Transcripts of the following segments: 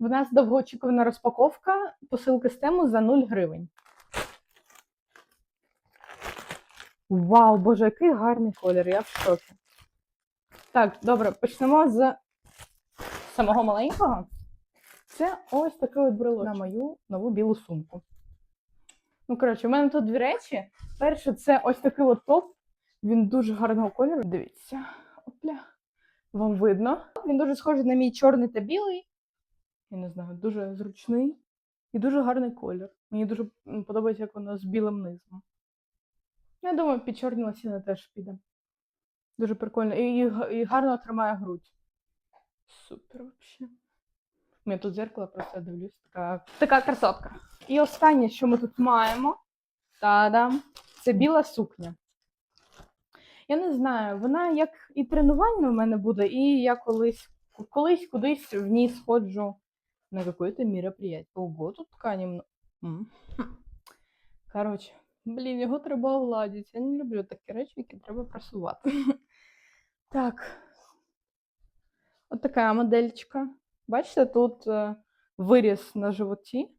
В нас довгоочікувана розпаковка посилки з тему за 0 гривень. Вау, боже, який гарний колір, я в шокі. Так, добре, почнемо з самого маленького. Це ось такий от брелочок на мою нову білу сумку. Ну, коротше, у мене тут дві речі. Перше, це ось такий от топ. Він дуже гарного кольору. Дивіться. Опля. Вам видно. Він дуже схожий на мій чорний та білий. Я не знаю, дуже зручний і дуже гарний колір. Мені дуже подобається, як воно з білим низом. Я думаю, під чорні лосіни теж піде. Дуже прикольно. І, і, і гарно тримає грудь. Супер взагалі. У мене тут зеркало, просто дивлюсь. Така, така красотка. І останнє, що ми тут маємо, та-дам, це біла сукня. Я не знаю, вона як і тренувальна в мене буде, і я колись, колись кудись в ній сходжу на какое-то мероприятие. Ого, тут ткані. мно- М. Хм. Коротше, блін, його треба огладити. Я не люблю такі речі, які треба просувати. Так. От така модельчика. Бачите, тут е, виріз на животі.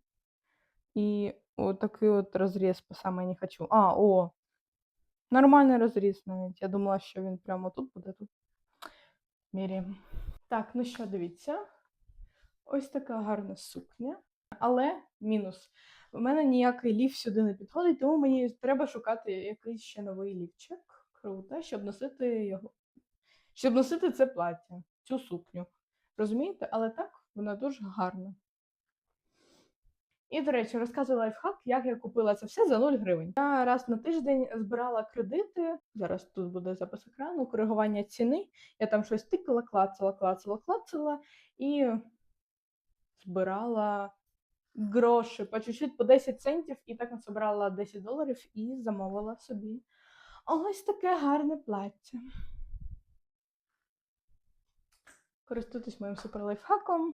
І отакий от розріз по саме не хочу. А, о! Нормальний розріз навіть. Я думала, що він прямо тут буде тут. Міряємо. Так, ну що, дивіться. Ось така гарна сукня. Але мінус. У мене ніякий лів сюди не підходить, тому мені треба шукати якийсь ще новий лівчик. Круто, щоб носити його. Щоб носити це плаття, цю сукню. Розумієте? Але так, вона дуже гарна. І, до речі, розказую лайфхак, як я купила це все за 0 гривень. Я раз на тиждень збирала кредити. Зараз тут буде запис екрану, коригування ціни. Я там щось тикала, клацала, клацала, клацала і збирала гроші по чуть-чуть по 10 центів, і так насобирала 10 доларів і замовила собі ось таке гарне плаття. Користуйтесь моїм суперлайфхаком.